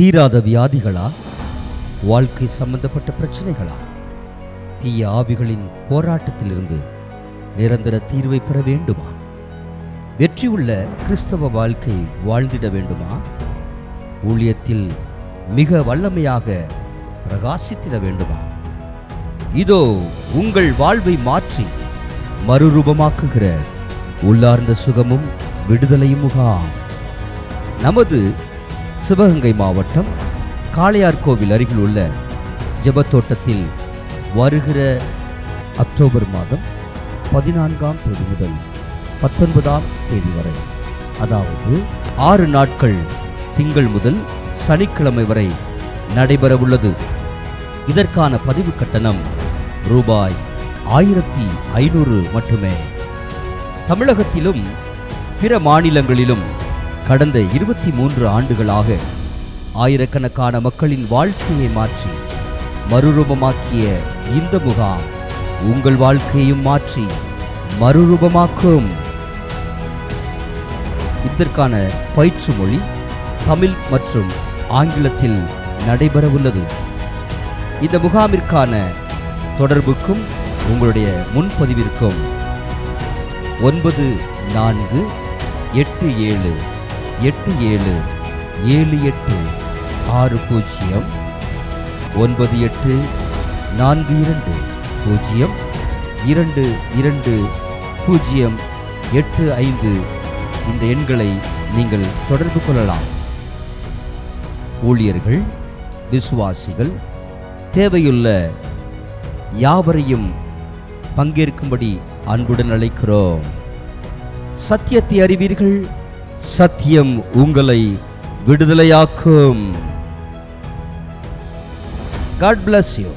தீராத வியாதிகளா? வாழ்க்கை சம்பந்தப்பட்ட பிரச்சனைகளா? தீய ஆவிகளின் போராட்டத்திலிருந்து நிரந்தர தீர்வை பெற வேண்டுமா? வெற்றி உள்ள கிறிஸ்தவ வாழ்க்கை வாழ்ந்திட வேண்டுமா? ஊழியத்தில் மிக வல்லமையாக பிரகாசித்திட வேண்டுமா? இதோ உங்கள் வாழ்வை மாற்றி மறுரூபமாக்குகிற உள்ளார்ந்த சுகமும் விடுதலையும் முகாம். நமது சிவகங்கை மாவட்டம் காளையார்கோவில் அருகில் உள்ள ஜெபத்தோட்டத்தில் வருகிற அக்டோபர் மாதம் பதினான்காம் தேதி முதல் பத்தொன்பதாம் தேதி வரை அதாவது ஆறு நாட்கள் திங்கள் முதல் சனிக்கிழமை வரை நடைபெறவுள்ளது. இதற்கான பதிவு கட்டணம் ரூபாய் ஆயிரத்தி ஐநூறு மட்டுமே. தமிழகத்திலும் பிற மாநிலங்களிலும் கடந்த இருபத்தி மூன்று ஆண்டுகளாக ஆயிரக்கணக்கான மக்களின் வாழ்க்கையை மாற்றி மறுரூபமாக்கிய இந்த முகாம் உங்கள் வாழ்க்கையையும் மாற்றி மறுரூபமாக்கும். இதற்கான பயிற்று மொழி தமிழ் மற்றும் ஆங்கிலத்தில் நடைபெறவுள்ளது இந்த முகாமிற்கான தொடர்புக்கும் உங்களுடைய முன்பதிவிற்கும் ஒன்பது நான்கு எட்டு ஏழு எட்டு ஏழு ஏழு எட்டு ஆறு பூஜ்ஜியம் ஒன்பது எட்டு நான்கு இரண்டு பூஜ்ஜியம் இரண்டு இரண்டு பூஜ்ஜியம் எட்டு ஐந்து. இந்த எண்களை நீங்கள் தொடர்பு கொள்ளலாம். ஊழியர்கள் விசுவாசிகள் தேவையுள்ள யாவரையும் பங்கேற்கும்படி அன்புடன் அழைக்கிறோம். சத்தியத்தை அறிவீர்கள்? சத்தியம் உங்களை விடுதலையாக்கும். God bless you